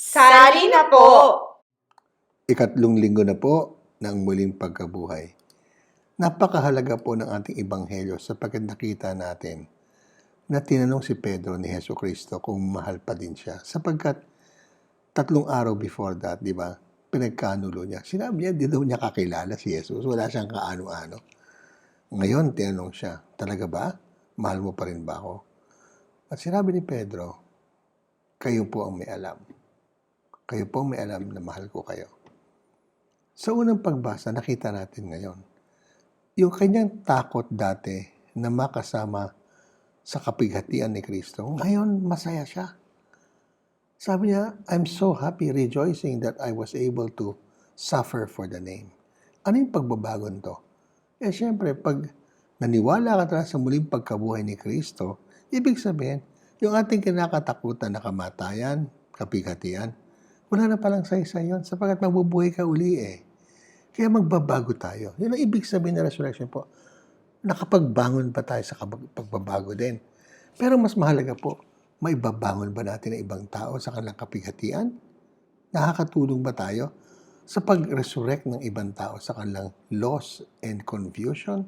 Sali na po! Ikatlong linggo na po ng muling pagkabuhay. Napakahalaga po ng ating ebanghelyo sapagkat nakita natin na tinanong si Pedro ni Heso Kristo kung mahal pa din siya. Sapagkat tatlong araw before that, di ba, pinagkanulo niya. Sinabi niya, di daw niya kakilala si Jesus. Wala siyang kaano-ano. Ngayon, tinanong siya, talaga ba? Mahal mo pa rin ba ako? At sinabi ni Pedro, kayo po ang may alam. Kayo po may alam na mahal ko kayo. Sa unang pagbasa, nakita natin ngayon, yung kanyang takot dati na makasama sa kapighatian ni Kristo, ngayon masaya siya. Sabi niya, I'm so happy, rejoicing that I was able to suffer for the name. Ano yung pagbabagon to? Eh syempre, pag naniwala ka talaga sa muling pagkabuhay ni Kristo, ibig sabihin, yung ating kinakatakutan na kamatayan, kapighatian, wala na palang saysay yun sapagkat mabubuhay ka uli eh. Kaya magbabago tayo. Yun ang ibig sabihin ng resurrection po. Nakapagbangon pa tayo sa pagbabago din. Pero mas mahalaga po, may babangon ba natin ang ibang tao sa kanilang kapighatian? Nakakatulong ba tayo sa pag-resurrect ng ibang tao sa kanilang loss and confusion?